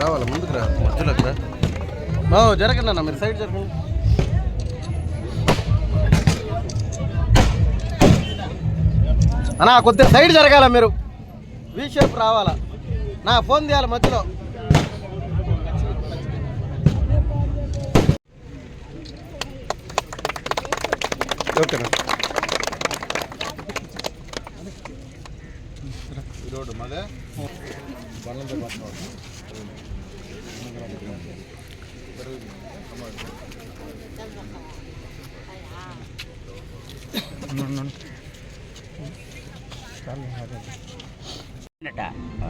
రావాలి ముందుకు రా మధ్యలోకి రా జరగండి అన్న మీరు సైడ్ జరగండి అన్నా కొద్దిగా సైడ్ జరగాల మీరు? వీ షేప్ రావాలా? నా ఫోన్ తీయాలి మధ్యలో. ఓకేనా రోడ్డు మదే బండ్లతో పట్టుకోవాలి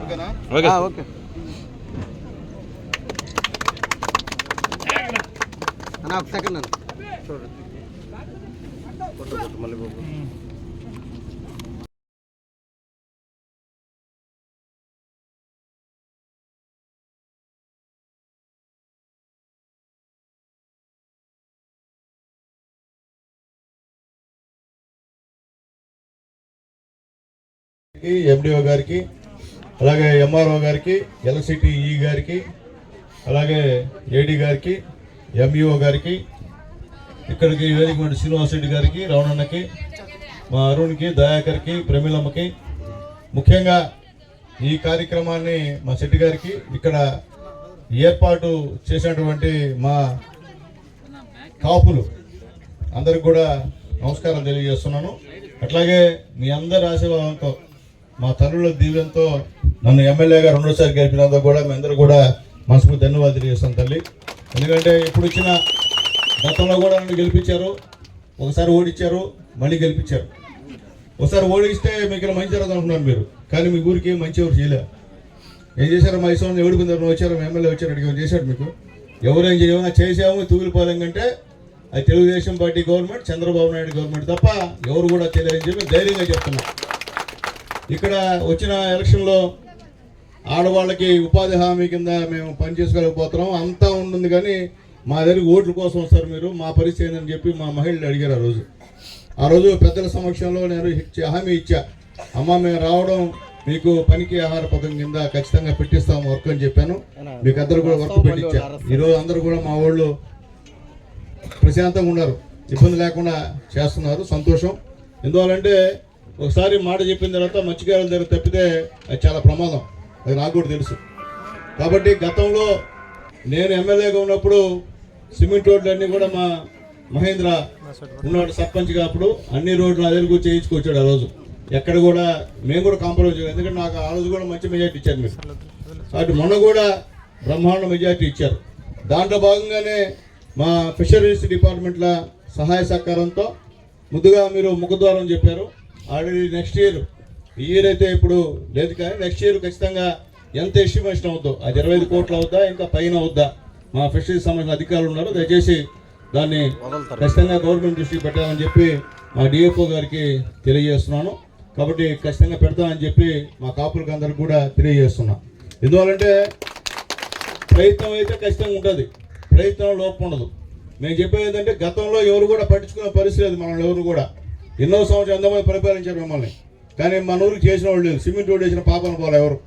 ఓకేనా ఓకే ఓకే అన్న ఒక సెకండ్ అన్న చూడండి కొట్టు కొట్టు మళ్ళీ బాబు ఎండిఓ గారికి అలాగే ఎంఆర్ఓ గారికి ఎలక్ట్రిసిటీ గారికి అలాగే ఏడీ గారికి ఎంఈఓ గారికి ఇక్కడికి వేదిక మీద శ్రీనివాస్ రెడ్డి గారికి రావణన్నకి మా అరుణ్కి దయాకర్కి ప్రమీలమ్మకి ముఖ్యంగా ఈ కార్యక్రమాన్ని మా శెట్టి గారికి ఇక్కడ ఏర్పాటు చేసినటువంటి మా కాపులు అందరికి కూడా నమస్కారం తెలియజేస్తున్నాను. అట్లాగే మీ అందరి ఆశీర్వాదంతో మా తల్లుల దీవెంతో నన్ను ఎమ్మెల్యేగా రెండోసారి గెలిపినందుకు కూడా మీ అందరూ కూడా మనసుకు ధన్యవాదాలు తెలియజేస్తాం తల్లి. ఎందుకంటే ఇప్పుడు వచ్చిన గతంలో కూడా నన్ను గెలిపించారు ఒకసారి ఓడించారు మళ్ళీ గెలిపించారు. ఒకసారి ఓడిస్తే మీకు ఇలా మంచి జరగదు అనుకున్నారు మీరు. కానీ మీ ఊరికి ఏం మంచి ఎవరు చేయలే. ఏం చేశారు? మా ఇష్టం ఎవడిపోయింది వచ్చారు? ఎమ్మెల్యే వచ్చారు అడిగి చేశాడు మీకు. ఎవరేం చేయమన్నా చేసాము తూగిలిపోలేం కంటే అది Telugu Desam party government Chandrababu Naidu government తప్ప ఎవరు కూడా తెలియని చెప్పి ధైర్యంగా చెప్తున్నా. ఇక్కడ వచ్చిన ఎలక్షన్లో ఆడవాళ్ళకి ఉపాధి హామీ కింద మేము పని చేసుకోలేకపోతున్నాం. అంతా ఉంటుంది కానీ మా దగ్గర ఓట్ల కోసం వస్తారు మీరు. మా పరిస్థితి ఏందని చెప్పి మా మహిళలు అడిగారు ఆ రోజు. ఆ రోజు పెద్దల సమక్షంలో నేను ఇచ్చే హామీ ఇచ్చా. అమ్మ మేము రావడం మీకు పనికి ఆహార పథకం కింద ఖచ్చితంగా పెట్టిస్తాం వర్క్ అని చెప్పాను. మీకు అందరు కూడా వర్క్ పెట్టించా ఈరోజు అందరూ కూడా మా వాళ్ళు ప్రశాంతంగా ఉన్నారు. ఇబ్బంది లేకుండా చేస్తున్నారు. సంతోషం. ఎందువల్లంటే ఒకసారి మాట చెప్పిన తర్వాత మత్స్యకారుల దగ్గర తప్పితే అది చాలా ప్రమాదం. అది నాకు కూడా తెలుసు. కాబట్టి గతంలో నేను ఎమ్మెల్యేగా ఉన్నప్పుడు సిమెంట్ రోడ్లన్నీ కూడా మా మహేంద్ర ఉన్నాడు సర్పంచ్గా అప్పుడు అన్ని రోడ్లు అదే చేయించుకొచ్చాడు ఆ రోజు. ఎక్కడ కూడా మేము కూడా కాంప్రమైజ్ ఎందుకంటే నాకు ఆ రోజు కూడా మంచి మెజార్టీ ఇచ్చారు మీరు. కాబట్టి మొన్న కూడా బ్రహ్మాండ మెజార్టీ ఇచ్చారు. దాంట్లో భాగంగానే మా ఫిషరీస్ డిపార్ట్మెంట్ల సహాయ సహకారంతో ముందుగా మీరు ముఖద్వారం చెప్పారు. ఆల్రెడీ నెక్స్ట్ ఇయర్ ఈ ఇయర్ అయితే ఇప్పుడు లేదు కానీ నెక్స్ట్ ఇయర్ ఖచ్చితంగా ఎంత ఎస్టిమేషన్ అవుద్దో అది ఇరవై ఐదు కోట్లు అవుద్దా ఇంకా పైన అవుద్దా మా ఫిషరీస్ సంబంధించిన అధికారులు ఉన్నారు దయచేసి దాన్ని ఖచ్చితంగా గవర్నమెంట్ దృష్టికి పెట్టాలని చెప్పి మా డిఎఫ్ఓ గారికి తెలియజేస్తున్నాను. కాబట్టి ఖచ్చితంగా పెడతామని చెప్పి మా కాపులకు అందరికి కూడా తెలియజేస్తున్నా. ఎందువల్లంటే ప్రయత్నం అయితే ఖచ్చితంగా ఉంటుంది. ప్రయత్నం లోపం ఉండదు. మేము చెప్పేది ఏంటంటే గతంలో ఎవరు కూడా పట్టించుకునే పరిస్థితి లేదు మనల్ని ఎవరు కూడా. ఎన్నో సంవత్సరాలు ఎంతమంది పరిపాలించారు మిమ్మల్ని. కానీ మన ఊరికి చేసిన వాళ్ళు లేదు సిమెంట్ రోడ్ వేసిన పాపను పోలే ఎవరు.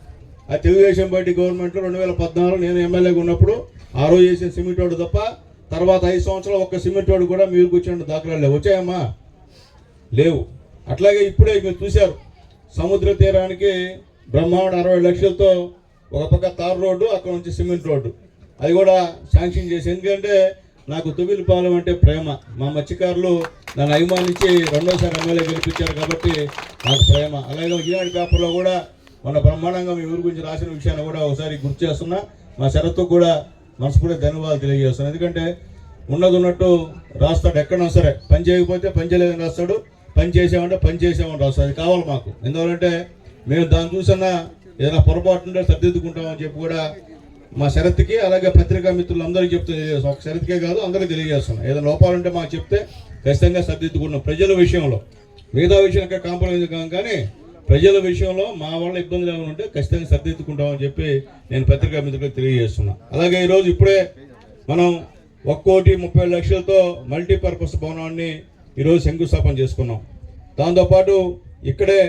ఆ తెలుగుదేశం పార్టీ గవర్నమెంట్లో రెండు వేల పద్నాలుగు నేను ఎమ్మెల్యేగా ఉన్నప్పుడు ఆ రోజు చేసిన సిమెంట్ రోడ్డు తప్ప తర్వాత ఐదు సంవత్సరాలు ఒక్క సిమెంట్ రోడ్డు కూడా మీరు కూర్చోండి దాఖలాలు లేవు. వచ్చాయమ్మా? లేవు. అట్లాగే ఇప్పుడే మీరు చూశారు. సముద్ర తీరానికి బ్రహ్మాండ అరవై లక్షలతో ఒక పక్క తారు రోడ్డు అక్కడ నుంచి సిమెంట్ రోడ్డు. అది కూడా శాంక్షన్ చేసి. ఎందుకంటే నాకు తుగిలిపాలెం అంటే ప్రేమ. మా మత్స్యకారులు నన్ను అభిమానించి రెండోసారి ఎమ్మెల్యే గెలిపించారు కాబట్టి నాకు ప్రేమ. అలాగే ఈనాడు పేపర్లో కూడా మన బ్రహ్మాండంగా మీ ఊరి గురించి రాసిన విషయాన్ని కూడా ఒకసారి గుర్తు చేస్తున్నా. మా శరత్తు కూడా మనస్ఫూర్తిగా ధన్యవాదాలు తెలియజేస్తున్నాను. ఎందుకంటే ఉన్నది ఉన్నట్టు రాస్తాడు ఎక్కడన్నా సరే. పని చేయకపోతే పని చేయలేదని రాస్తాడు. పని చేసామంటే పని చేసామని రాస్తాడు. అది కావాలి మాకు. ఎందువలంటే మేము దాన్ని చూసన్నా ఏదైనా పొరపాటు ఉంటే సర్దిద్దుకుంటామని చెప్పి కూడా మా శరత్కి అలాగే పత్రికా మిత్రులందరికీ చెప్తే తెలియజేస్తాం. ఒక శరత్కే కాదు అందరికీ తెలియజేస్తున్నాం. ఏదైనా లోపాలుంటే మాకు చెప్తే ఖచ్చితంగా సర్దిద్దుకున్నాం ప్రజల విషయంలో మిగతా విషయం కాంప్రమైజ్ కానీ ప్రజల విషయంలో మా వల్ల ఇబ్బందులు ఏమైనా ఉంటే ఖచ్చితంగా సర్దిద్దుకుంటామని చెప్పి నేను పత్రికా మిత్రులకు తెలియజేస్తున్నా. అలాగే ఈరోజు ఇప్పుడే మనం ఒక్క కోటి ముప్పై లక్షలతో మల్టీపర్పస్ భవనాన్ని ఈరోజు శంకుస్థాపన చేసుకున్నాం. దాంతోపాటు ఇక్కడే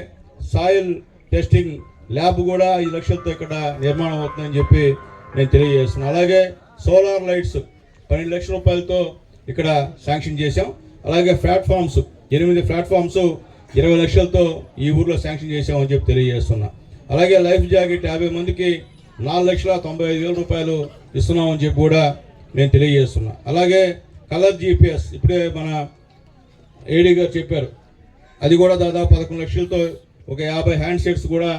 సాయిల్ టెస్టింగ్ ల్యాబ్ కూడా ఈ లక్షలతో ఇక్కడ నిర్మాణం అవుతుందని చెప్పి నేను తెలియజేస్తున్నాను అలాగే సోలార్ లైట్స్ పన్నెండు లక్షల రూపాయలతో ఇక్కడ శాంక్షన్ చేశాం. అలాగే ప్లాట్ఫామ్స్ ఎనిమిది ప్లాట్ఫామ్స్ ఇరవై లక్షలతో ఈ ఊర్లో శాంక్షన్ చేశామని చెప్పి తెలియజేస్తున్నా. అలాగే లైఫ్ జాకెట్ యాభై మందికి నాలుగు లక్షల తొంభై ఐదు వేల రూపాయలు ఇస్తున్నామని చెప్పి కూడా నేను తెలియజేస్తున్నా. అలాగే కలర్ జీపీఎస్ ఇప్పుడే మన ఏడీ గారు చెప్పారు. అది కూడా దాదాపు పదకొండు లక్షలతో ఒక యాభై హ్యాండ్ సెట్స్ కూడా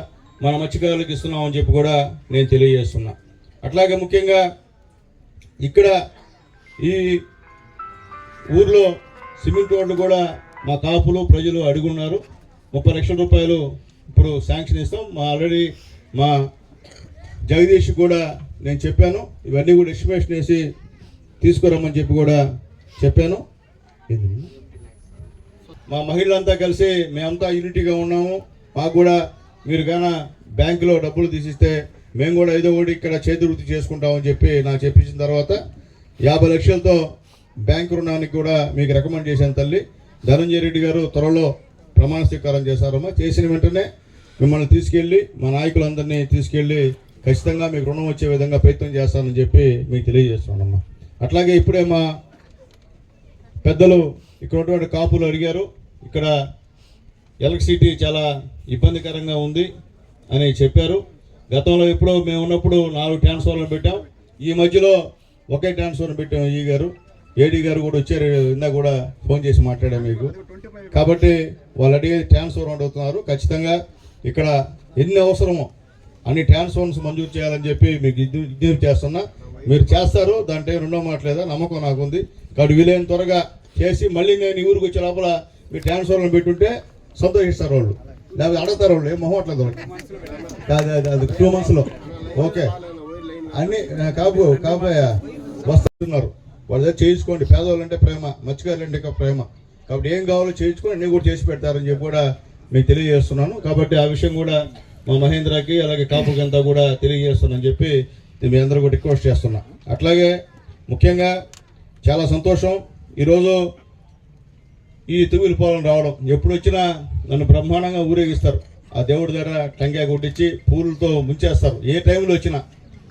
మన మత్స్యకారులకు ఇస్తున్నామని చెప్పి కూడా నేను తెలియజేస్తున్నా. అట్లాగే ముఖ్యంగా ఇక్కడ ఈ ఊర్లో సిమెంట్ రోడ్లు కూడా మా కాపులు ప్రజలు అడుగున్నారు. ముప్పై లక్షల రూపాయలు ఇప్పుడు శాంక్షన్ ఇస్తాం మా ఆల్రెడీ మా జగదీష్ కూడా నేను చెప్పాను. ఇవన్నీ కూడా ఎస్టిమేషన్ వేసి తీసుకురమ్మని చెప్పి కూడా చెప్పాను. మా మహిళలంతా కలిసి మేమంతా యూనిటీగా ఉన్నాము. మాకు కూడా మీరు కానీ బ్యాంకులో డబ్బులు తీసిస్తే మేము కూడా ఏదో ఒకటి ఇక్కడ చేతి వృత్తి చేసుకుంటామని చెప్పి నాకు చెప్పించిన తర్వాత యాభై లక్షలతో బ్యాంకు రుణానికి కూడా మీకు రికమెండ్ చేశాను తల్లి. ధనంజయ రెడ్డి గారు త్వరలో ప్రమాణ స్వీకారం చేశారమ్మా. చేసిన వెంటనే మిమ్మల్ని తీసుకెళ్ళి మా నాయకులందరినీ తీసుకెళ్ళి ఖచ్చితంగా మీకు రుణం వచ్చే విధంగా ప్రయత్నం చేస్తానని చెప్పి మీకు తెలియజేస్తున్నానమ్మా. అట్లాగే ఇప్పుడే మా పెద్దలు ఇక్కడ ఉన్నటువంటి కాపులు అడిగారు ఇక్కడ ఎలక్ట్రిసిటీ చాలా ఇబ్బందికరంగా ఉంది అని చెప్పారు. గతంలో ఎప్పుడో మేము ఉన్నప్పుడు నాలుగు ట్రాన్స్ఫార్మర్లు పెట్టాం. ఈ మధ్యలో ఒకే ట్రాన్స్ఫార్మర్ పెట్టాం ఈ గారు. ఏడీ గారు కూడా వచ్చారు. ఇందా కూడా ఫోన్ చేసి మాట్లాడాం మీకు. కాబట్టి వాళ్ళు అడిగే ట్రాన్స్ఫార్మర్ అడుగుతున్నారు ఖచ్చితంగా ఇక్కడ ఎన్ని అవసరమో అన్ని ట్రాన్స్ఫార్మర్స్ మంజూరు చేయాలని చెప్పి మీకు విజ్ఞప్తి చేస్తున్నా. మీరు చేస్తారు. దాంట్లో రెండో మాట్లేదా నమ్మకం నాకు ఉంది కాబట్టి వీలైన త్వరగా చేసి మళ్ళీ నేను ఈ ఊరికి వచ్చే లోపల మీరు ట్రాన్స్ఫార్మర్ పెట్టుంటే సంతోషిస్తారు వాళ్ళు. లేకపోతే అడుగుతారు వాళ్ళు ఏం మొహం అట్లా వాళ్ళకి? కాదు అది అది టూ మంత్స్లో. ఓకే. అన్ని ఆ, కాపు వస్తున్నారు. వాళ్ళ దగ్గర చేయించుకోండి. పేదవాళ్ళు అంటే ప్రేమ మత్స్యకారులు అంటే ఇంకా ప్రేమ. కాబట్టి ఏం కావాలో చేయించుకొని అన్నీ కూడా చేసి పెడతారని చెప్పి కూడా మీకు తెలియజేస్తున్నాను. కాబట్టి ఆ విషయం కూడా మా మహేంద్రకి అలాగే కాపుకి అంతా కూడా తెలియజేస్తున్నాను చెప్పి మీ అందరూ కూడా రిక్వెస్ట్ చేస్తున్నా. అట్లాగే ముఖ్యంగా చాలా సంతోషం. ఈరోజు ఈ తిరుగులిపోవడం రావడం. ఎప్పుడు వచ్చినా నన్ను బ్రహ్మాండంగా ఊరేగిస్తారు. ఆ దేవుడి దగ్గర టంకాయ కొట్టించి పూలతో ముంచేస్తారు. ఏ టైంలో వచ్చినా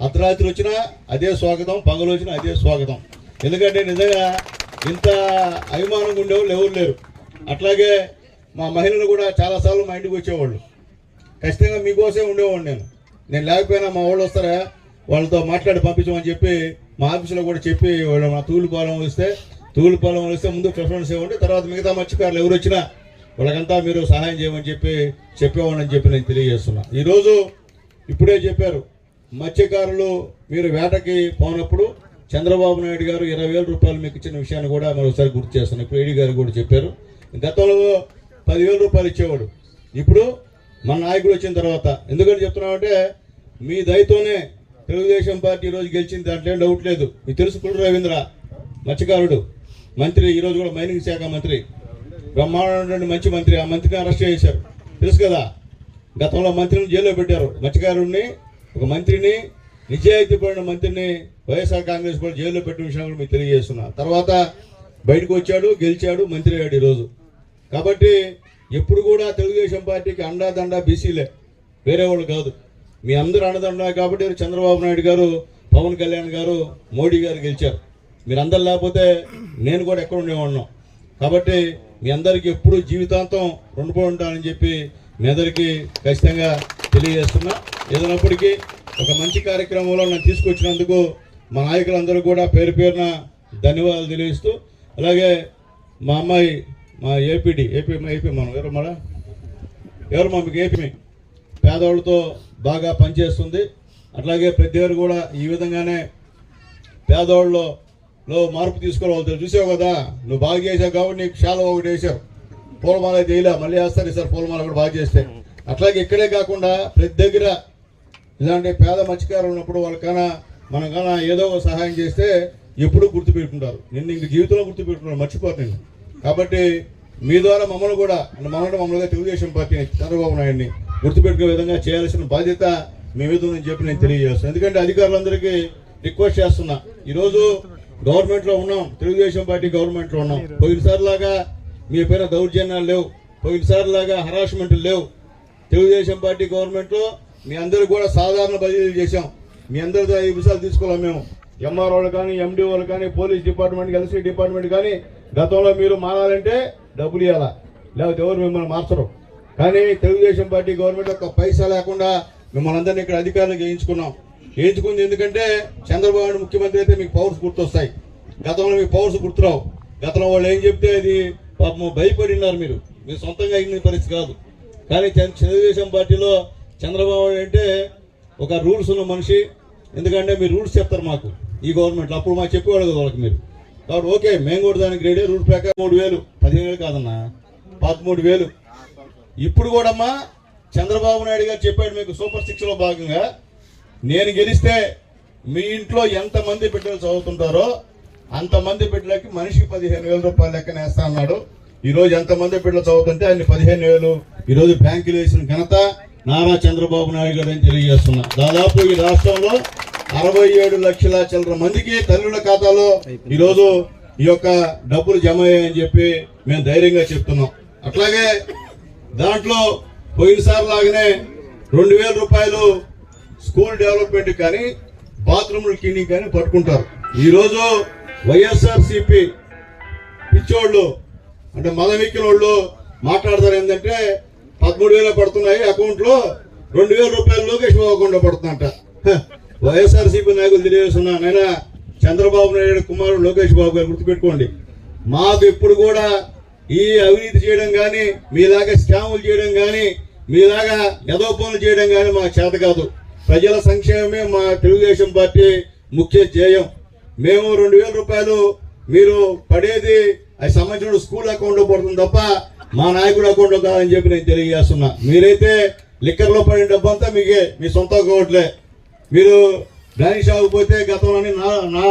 అర్ధరాత్రి వచ్చినా అదే స్వాగతం పగలు వచ్చినా అదే స్వాగతం. ఎందుకంటే నిజంగా ఇంత అభిమానంగా ఉండేవాళ్ళు ఎవరు లేరు. అట్లాగే మా మహిళలు కూడా చాలాసార్లు మా ఇంటికి వచ్చేవాళ్ళు. ఖచ్చితంగా మీకోసమే ఉండేవాడు నేను. నేను లేకపోయినా మా వాళ్ళు వస్తారా వాళ్ళతో మాట్లాడి పంపించమని చెప్పి మా ఆఫీసులో కూడా చెప్పి వాళ్ళు మా తూలు పాలెం వస్తే తూలు పాలెం వస్తే ముందు ప్రిఫరెన్స్ ఇవ్వండి తర్వాత మిగతా మత్స్యకారులు ఎవరు వచ్చినా వాళ్ళకంతా మీరు సహాయం చేయమని చెప్పి చెప్పేవాడని చెప్పి నేను తెలియజేస్తున్నా. ఈరోజు ఇప్పుడే చెప్పారు మత్స్యకారులు మీరు వేటకి పోనప్పుడు చంద్రబాబు నాయుడు గారు ఇరవై వేల రూపాయలు మీకు ఇచ్చిన విషయాన్ని కూడా మరోసారి గుర్తు చేస్తున్నాను ఇప్పుడు ఏడీ గారు కూడా చెప్పారు గతంలో పదివేల రూపాయలు ఇచ్చేవాడు. ఇప్పుడు మన నాయకుడు వచ్చిన తర్వాత ఎందుకంటే చెప్తున్నామంటే మీ దయతోనే తెలుగుదేశం పార్టీ ఈరోజు గెలిచింది దాంట్లో ఏం డౌట్ లేదు. మీకు తెలుసు కుడు రవీంద్ర మత్స్యకారుడు మంత్రి ఈరోజు కూడా మైనింగ్ శాఖ మంత్రి. బ్రహ్మాండ మంచి మంత్రి. ఆ మంత్రిని అరెస్ట్ చేశారు. తెలుసు కదా గతంలో మంత్రిని జైల్లో పెట్టారు. మత్స్యకారుడిని ఒక మంత్రిని నిజాయితీ పడిన మంత్రిని వైఎస్ఆర్ కాంగ్రెస్ పార్టీ జైల్లో పెట్టిన విషయం కూడా మీకు తెలియజేస్తున్నా. తర్వాత బయటకు వచ్చాడు గెలిచాడు మంత్రి అయ్యాడు ఈరోజు. కాబట్టి ఎప్పుడు కూడా తెలుగుదేశం పార్టీకి అండాదండ బీసీలే వేరే వాళ్ళు కాదు. మీ అందరూ అండదండ కాబట్టి చంద్రబాబు నాయుడు గారు పవన్ కళ్యాణ్ గారు మోడీ గారు గెలిచారు. మీరందరు లేకపోతే నేను కూడా ఎక్కడ ఉండేవాడినాం. కాబట్టి మీ అందరికీ ఎప్పుడు జీవితాంతం రుణపడి ఉంటానని చెప్పి మీ అందరికీ ఖచ్చితంగా తెలియజేస్తున్నా. ఏదైనప్పటికీ ఒక మంచి కార్యక్రమంలో నన్ను తీసుకొచ్చినందుకు మా నాయకులందరూ కూడా పేరు పేరున ధన్యవాదాలు తెలియజేస్తూ అలాగే మా అమ్మాయి మా ఏపీడి ఏపీ ఏపీ మనం ఎవరు మన ఎవరు మా మీకు ఏపీ? పేదవాళ్ళతో బాగా పనిచేస్తుంది. అట్లాగే ప్రతి కూడా ఈ విధంగానే పేదవాళ్ళు లో మార్పు తీసుకోవాలి చూసావు కదా? నువ్వు బాగా చేసావు కాబట్టి నీకు చాలా ఒకటి వేసావు పూలమాల చేయలే మళ్ళీ వేస్తారు సార్ పూలమాల కూడా బాగా చేస్తే. అట్లాగే ఇక్కడే కాకుండా ప్రతి దగ్గర ఇలాంటి పేద మత్స్యకారులు ఉన్నప్పుడు వాళ్ళకైనా మనకైనా ఏదో ఒక సహాయం చేస్తే ఎప్పుడూ గుర్తుపెట్టుకుంటారు నిన్ను ఇంక జీవితంలో గుర్తుపెట్టుకున్నారు మర్చిపోతాను నేను కాబట్టి మీ ద్వారా మమ్మల్ని కూడా అంటే మమ్మల్ని మమ్మల్ని తెలుగుదేశం పార్టీని చంద్రబాబు నాయుడిని గుర్తుపెట్టుకునే విధంగా చేయాల్సిన బాధ్యత మీ మీద ఉందని చెప్పి నేను తెలియజేస్తాను. ఎందుకంటే అధికారులందరికీ రిక్వెస్ట్ చేస్తున్నా. ఈరోజు గవర్నమెంట్లో ఉన్నాం. తెలుగుదేశం పార్టీ గవర్నమెంట్లో ఉన్నాం. పోయినసారి లాగా మీ పైన దౌర్జన్యాలు లేవు. పోయినసారి లాగా హరాస్మెంట్ లేవు. తెలుగుదేశం పార్టీ గవర్నమెంట్లో మీ అందరూ కూడా సాధారణ బదిలీలు చేశాం. మీ అందరితో ఈ విషయాలు తీసుకోవాలి మేము. ఎంఆర్ వాళ్ళు కానీ ఎండి వాళ్ళు కానీ పోలీస్ డిపార్ట్మెంట్ ఎల్సీ డిపార్ట్మెంట్ కానీ గతంలో మీరు మారాలంటే డబ్బులు ఇవ్వాలా? లేకపోతే ఎవరు మిమ్మల్ని మార్చరు. కానీ తెలుగుదేశం పార్టీ గవర్నమెంట్ ఒక పైసా లేకుండా మిమ్మల్ని అందరినీ ఇక్కడ అధికారులు చేయించుకున్నాం. చేయించుకుంది ఎందుకంటే చంద్రబాబు నాయుడు ముఖ్యమంత్రి అయితే మీకు పవర్స్ గుర్తొస్తాయి. గతంలో మీకు పవర్స్ గుర్తురావు. గతంలో వాళ్ళు ఏం చెప్తే అది పాపం భయపడినారు మీరు. మీరు సొంతంగా అయిన పరిస్థితి కాదు. కానీ తెలుగుదేశం పార్టీలో చంద్రబాబు అంటే ఒక రూల్స్ ఉన్న మనిషి. ఎందుకంటే మీరు రూల్స్ చెప్తారు మాకు. ఈ గవర్నమెంట్లో అప్పుడు మాకు చెప్పేవాళ్ళు కదా వాళ్ళకి మీరు. కాబట్టి ఓకే మేము కూడా దానికి రెడీ రూల్ ప్రకారం మూడు వేలు. పదిహేను వేలు కాదన్నా. పదమూడు వేలు. ఇప్పుడు కూడా అమ్మా చంద్రబాబు నాయుడు గారు చెప్పాడు మీకు సూపర్ సిక్స్లో భాగంగా నేను గెలిస్తే మీ ఇంట్లో ఎంతమంది బిడ్డలు చదువుతుంటారో అంతమంది బిడ్డలకి మనిషికి పదిహేను వేల రూపాయలు లెక్కన వేస్తా అన్నాడు. ఈరోజు ఎంతమంది బిడ్డలు చదువుతుంటే ఆయన పదిహేను వేలు. ఈరోజు బ్యాంకులు వేసిన ఘనత నారా చంద్రబాబు నాయుడు గారు అని తెలియజేస్తున్నా. దాదాపు ఈ రాష్ట్రంలో అరవై ఏడు లక్షల చిల్లర మందికి తల్లుల ఖాతాలో ఈరోజు ఈ యొక్క డబ్బులు జమ అయ్యాయని చెప్పి మేము ధైర్యంగా చెప్తున్నాం. అట్లాగే దాంట్లో పోయినసారి లాగానే రెండు వేల రూపాయలు స్కూల్ డెవలప్మెంట్ కానీ బాత్రూముల క్లీనింగ్ కానీ పట్టుకుంటారు. ఈరోజు వైఎస్ఆర్ సిపి పిచ్చోళ్ళు అంటే మదమిక్కిన వాళ్ళు మాట్లాడతారు ఏంటంటే పదమూడు వేలు పడుతున్నాయి అకౌంట్లో రెండు వేల రూపాయలు లోకేష్ బాబు అకౌంట్ పడుతుందంట. వైఎస్ఆర్సీపీ నాయకులు తెలియజేస్తున్నా నైనా చంద్రబాబు నాయుడు కుమారుడు లోకేష్ బాబు గారు గుర్తుపెట్టుకోండి. మాకు ఇప్పుడు కూడా ఈ అవినీతి చేయడం కానీ మీలాగా స్కాములు చేయడం కానీ మీలాగా ఎదో పనులు చేయడం కానీ మాకు చేత కాదు. ప్రజల సంక్షేమమే మా తెలుగుదేశం పార్టీ ముఖ్య ధ్యేయం. మేము రెండు వేల రూపాయలు మీరు పడేది అది సంబంధించిన స్కూల్ అకౌంట్లో పడుతుంది తప్ప మా నాయకుడు అకౌంట్లో కాదని చెప్పి నేను తెలియజేస్తున్నా. మీరైతే లిక్కర్లో పడిన డబ్బు అంతా మీకే మీ సొంత అకౌంట్లే. మీరు దాని షాపు పోతే గతంలోని నా నా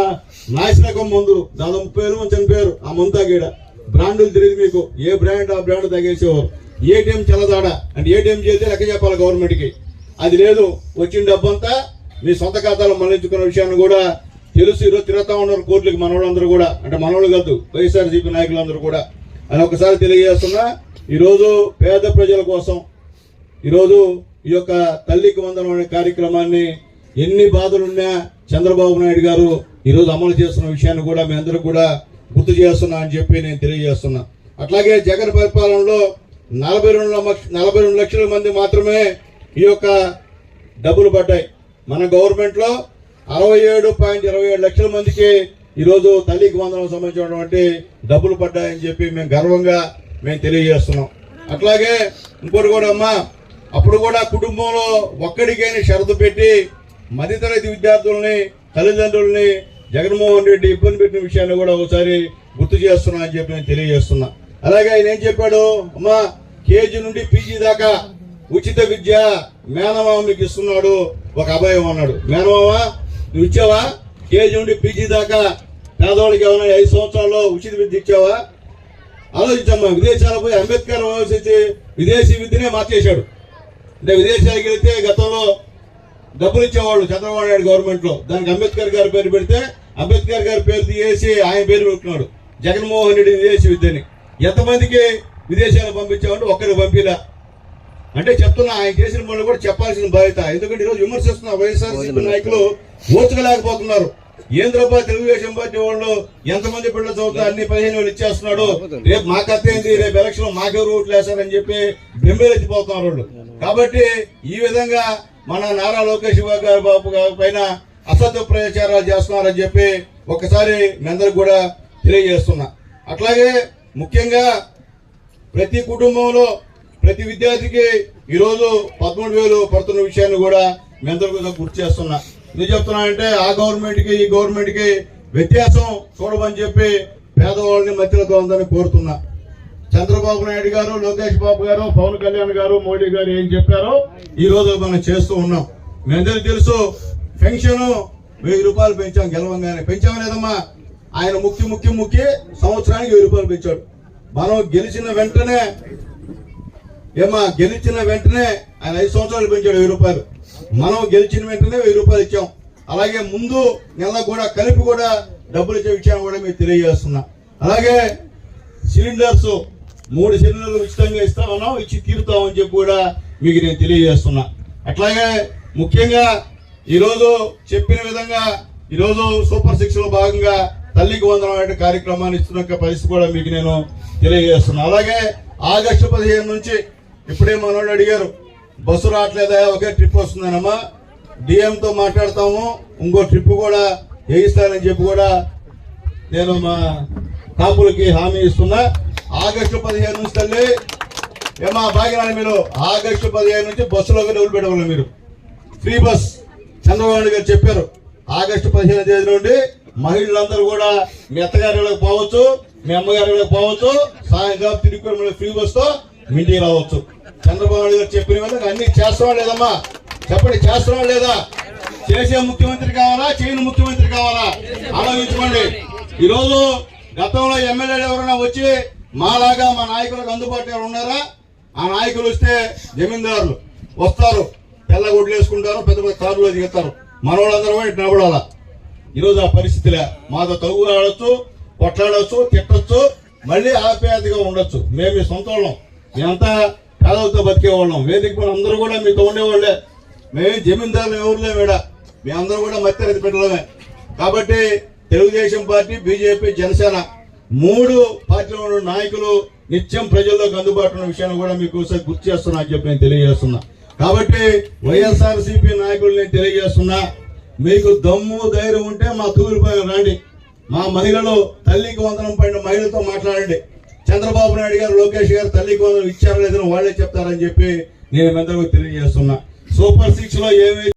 నాశనకం మందు దాదాపు ముప్పై వేలు మంచి చనిపోయారు ఆ మందు తాగేడ బ్రాండ్లు తెలియదు మీకు. ఏ బ్రాండ్ ఆ బ్రాండ్ తగేసేవారు. ఏటీఎం చల్లదాడ. అంటే ఏటీఎం చేస్తే లెక్క చెప్పాలి గవర్నమెంట్కి. అది లేదు వచ్చిన డబ్బంతా మీ సొంత ఖాతాలో మళ్ళించుకున్న విషయాన్ని కూడా తెలుసు ఈరోజు తిరుగుతా ఉన్నారు కోర్టులకు మనవాళ్ళందరూ కూడా. అంటే మనవాళ్ళు కాదు వైఎస్ఆర్సీపీ నాయకులందరూ కూడా. అని ఒకసారి తెలియజేస్తున్నా ఈరోజు పేద ప్రజల కోసం ఈరోజు ఈ యొక్క తల్లికి వందనం అనే కార్యక్రమాన్ని ఎన్ని బాధలున్నా చంద్రబాబు నాయుడు గారు ఈరోజు అమలు చేస్తున్న విషయాన్ని కూడా మీ అందరూ కూడా గుర్తు చేస్తున్నా అని చెప్పి నేను తెలియజేస్తున్నా. అట్లాగే జగన్ పరిపాలనలో నలభై రెండు లక్ష- నలభై రెండు లక్షల మంది మాత్రమే ఈ యొక్క డబ్బులు పడ్డాయి. మన గవర్నమెంట్లో అరవై ఏడు పాయింట్ ఇరవై ఏడు లక్షల మందికి ఈరోజు తల్లికి వందనం సంబంధించినటువంటి డబ్బులు పడ్డాయని చెప్పి మేము గర్వంగా మేము తెలియజేస్తున్నాం. అట్లాగే ఇంకోటి కూడా అమ్మా అప్పుడు కూడా కుటుంబంలో ఒక్కడికైనా షరతు పెట్టి మధ్యతరగతి విద్యార్థుల్ని తల్లిదండ్రుల్ని జగన్మోహన్ రెడ్డి ఇబ్బంది పెట్టిన విషయాన్ని కూడా ఒకసారి గుర్తు చేస్తున్నా అని చెప్పి నేను తెలియజేస్తున్నా. అలాగే ఆయన ఏం చెప్పాడు? అమ్మా కేజీ నుండి పీజీ దాకా ఉచిత విద్య మేనమామ మీకు ఇస్తున్నాడు ఒక అభయం అన్నాడు మేనమామ నువ్వు ఇచ్చావా? కేజీ నుండి పీజీ దాకా పేదవాళ్ళకి ఏమైనా ఐదు సంవత్సరాల్లో ఉచిత విద్య ఇచ్చావా? ఆలోచించమ్మా విదేశాలకు పోయి అంబేద్కర్ ఆలోచించి విదేశీ విద్యనే మార్చేశాడు. అంటే విదేశాలకు వెళితే గతంలో డబ్బులు ఇచ్చేవాళ్ళు చంద్రబాబు నాయుడు గవర్నమెంట్లో దానికి అంబేద్కర్ గారి పేరు పెడితే అంబేద్కర్ గారి పేరు తీసేసి ఆయన పేరు పెట్టుకున్నాడు జగన్మోహన్ రెడ్డి విదేశీ విద్యని. ఎంతమందికి విదేశాలకు పంపించామంటే ఒక్కరికి పంపిలా. అంటే చెప్తున్నా ఆయన చేసిన పనులు కూడా చెప్పాల్సిన బాధ్యత. ఎందుకంటే ఈరోజు విమర్శిస్తున్న వైఎస్ఆర్ నాయకులు ఓర్చుకోలేకపోతున్నారు ఏంద్రబ్బా తెలుగుదేశం పార్టీ వాళ్ళు ఎంతమంది పిల్లలు చదువుతారు అన్ని పదిహేను వేలు ఇచ్చేస్తున్నాడు. రేపు మా కథ ఏంది? రేపు ఎలక్షన్ మాకే రూట్లు వేస్తారని చెప్పి బెంబేలెత్తిపోతున్నారు వాళ్ళు. కాబట్టి ఈ విధంగా మన నారా లోకేష్ గారి బాబు గారి పైన అసత్య ప్రచారాలు చేస్తున్నారని చెప్పి ఒకసారి మీ అందరికి కూడా తెలియజేస్తున్నా. అట్లాగే ముఖ్యంగా ప్రతి కుటుంబంలో ప్రతి విద్యార్థికి ఈరోజు పదమూడు వేలు పడుతున్న విషయాన్ని కూడా మీ అందరికీ గుర్తు చేస్తున్నా. ఎందుకు చెప్తున్నానంటే ఆ గవర్నమెంట్కి ఈ గవర్నమెంట్కి వ్యత్యాసం చూడమని చెప్పి పేదవాళ్ళని మధ్యలో ఉందని కోరుతున్నా. చంద్రబాబు నాయుడు గారు లోకేష్ బాబు గారు పవన్ కళ్యాణ్ గారు మోడీ గారు ఏం చెప్పారో ఈరోజు మనం చేస్తూ ఉన్నాం. మీ అందరికీ తెలుసు పెన్షన్ వెయ్యి రూపాయలు పెంచాం గెలవంగానే. పెంచాం లేదమ్మా. ఆయన ముక్కి ముక్కి ముక్కి సంవత్సరానికి వెయ్యి రూపాయలు పెంచాడు. మనం గెలిచిన వెంటనే ఏమా గెలిచిన వెంటనే ఆయన ఐదు సంవత్సరాలు పెంచాడు వెయ్యి రూపాయలు. మనం గెలిచిన వెంటనే వెయ్యి రూపాయలు ఇచ్చాం. అలాగే ముందు నెల కూడా కలిపి కూడా డబ్బులు ఇచ్చే విషయాన్ని కూడా మీకు తెలియజేస్తున్నా. అలాగే సిలిండర్స్ మూడు సిలిండర్లు ఉచితంగా ఇస్తామన్నాం ఇచ్చి తీరుతామని చెప్పి కూడా మీకు నేను తెలియజేస్తున్నా. అట్లాగే ముఖ్యంగా ఈరోజు చెప్పిన విధంగా ఈరోజు సూపర్ సిక్స్లో భాగంగా తల్లికి వందనం అనే కార్యక్రమాన్ని ఇస్తున్న పరిస్థితి కూడా మీకు నేను తెలియజేస్తున్నాను అలాగే ఆగస్టు పదిహేను నుంచి ఇప్పుడే మనోడు అడిగారు బస్సు రావట్లేదా? ఒకే ట్రిప్ వస్తుందనమ్మా. డిఎంతో మాట్లాడతాము ఇంకో ట్రిప్ కూడా వేయిస్తానని చెప్పి కూడా నేను మా కాపులకి హామీ ఇస్తున్నా. ఆగస్టు పదిహేను నుంచి తల్లి ఏమా భాగ్యరాని మీరు ఆగస్టు పదిహేను నుంచి బస్సులోకి డబ్బులు పెట్టవాలి మీరు. ఫ్రీ బస్ చంద్రబాబు గారు చెప్పారు. ఆగస్టు పదిహేను తేదీ నుండి మహిళలందరూ కూడా మీ అత్తగారికి పోవచ్చు మీ అమ్మగారికి పోవచ్చు సాయంకాలం తిరిగి ఫ్రీ బస్తో మీ ఇంటికి రావచ్చు. చంద్రబాబు నాయుడు గారు చెప్పిన విధంగా అన్ని చేస్తావా లేదమ్మా? చెప్పండి చేస్తున్నాడు లేదా? చేసే ముఖ్యమంత్రి కావాలా? చేయని ముఖ్యమంత్రి కావాలా? ఆలోచించుకోండి. ఈరోజు గతంలో ఎమ్మెల్యేలు ఎవరైనా వచ్చి మాలాగా మా నాయకులకు అందుబాటులో ఉన్నారా? ఆ నాయకులు వస్తే జమీందారులు వస్తారు. తెల్ల గుడ్లు వేసుకుంటారు పెద్ద పెద్ద కారులో దిగుతారు. మనవాళ్ళందరూ కూడా ఇటు నిలబడాలా? ఈరోజు ఆ పరిస్థితిలే. మాతో తగు ఆడొచ్చు కొట్లాడవచ్చు తిట్టొచ్చు మళ్ళీ ఆప్యాయతగా ఉండొచ్చు. మేము సొంత వాళ్ళం. మేమంతా పేదలతో బతికేవాళ్ళం. వేదిక పైన అందరూ కూడా మీతో ఉండేవాళ్ళే. మేము జమీందారులు ఎవరు మీ అందరూ కూడా మధ్యతరగతి పెట్టడమే కాబట్టి తెలుగుదేశం పార్టీ బీజేపీ జనసేన మూడు పార్టీలో నాయకులు నిత్యం ప్రజల్లోకి అందుబాటులో ఉన్న విషయాన్ని కూడా మీకు ఒకసారి గుర్తు చేస్తున్నా అని చెప్పి నేను తెలియజేస్తున్నా. కాబట్టి వైఎస్ఆర్ సిపి నాయకులు నేను తెలియజేస్తున్నా. మీకు దమ్ము ధైర్యం ఉంటే మా తూరిపై రండి. మా మహిళలు తల్లికి వందనం పడిన మహిళలతో మాట్లాడండి. చంద్రబాబు నాయుడు గారు లోకేష్ గారు తల్లి వందనం ఇచ్చారో లేదని వాళ్ళే చెప్తారని చెప్పి నేను మెందరికి తెలియజేస్తున్నా. సూపర్ సిక్స్లో ఏమి